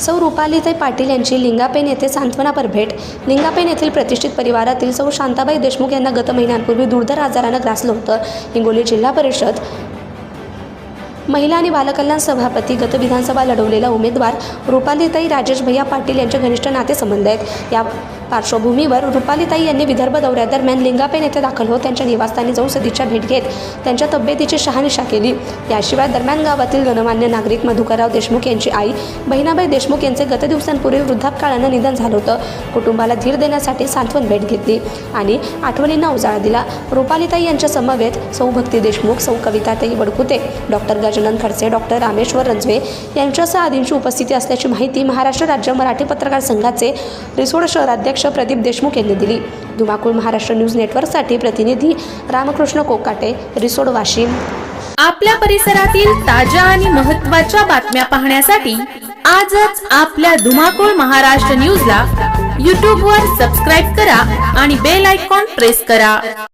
सौ रुपालीताई पाटील यांची लिंगापेन येथे सांत्वनापर भेट. लिंगापेन येथील प्रतिष्ठित परिवारातील सौ शांताबाई देशमुख यांना गत महिन्यांपूर्वी दुर्धर आजारानं ग्रासलं होतं. हिंगोली जिल्हा परिषद महिला आणि बालकल्याण सभापती गत विधानसभा लढवलेला उमेदवार रुपालीताई राजेश भैया पाटील यांचे घनिष्ठ नातेसंबंध आहेत. या पार्श्वभूमीवर रुपालीताई यांनी विदर्भ दौऱ्यादरम्यान लिंगापेन येथे दाखल होत त्यांच्या निवासस्थानी जाऊन सदिच्छा भेट घेत त्यांच्या तब्येतीची शहानिशा केली. याशिवाय दरम्यान गावातील गणमान्य नागरिक मधुकरराव देशमुख यांची आई बहिणाबाई देशमुख यांचे गत दिवसांपूर्वी वृद्धापकाळानं निधन झालं होतं. कुटुंबाला धीर देण्यासाठी सांत्वन भेट घेतली आणि आठवणींना उजाळा दिला. रुपालीताई यांच्या समवेत सौ भक्ती देशमुख सौ कविताताई वडकुते डॉक्टर गजानन खडसे डॉक्टर रामेश्वर रंजवे यांच्यासह आदींची उपस्थिती असल्याची माहिती महाराष्ट्र राज्य मराठी पत्रकार संघाचे रिसोड शहराध्यक्ष प्रदीप देशमुख यांनी दिली. धुमाकूळ महाराष्ट्र न्यूज नेटवर्कसाठी प्रतिनिधी रामकृष्ण कोकाटे रिसोड वाशिम आपल्या परिसरातील ताज्या आणि महत्त्वाच्या बातम्या पाहण्यासाठी आजच आपल्या धुमाकूळ महाराष्ट्र न्यूजला यूट्यूबवर सबस्क्राईब करा आणि बेल आयकॉन प्रेस करा.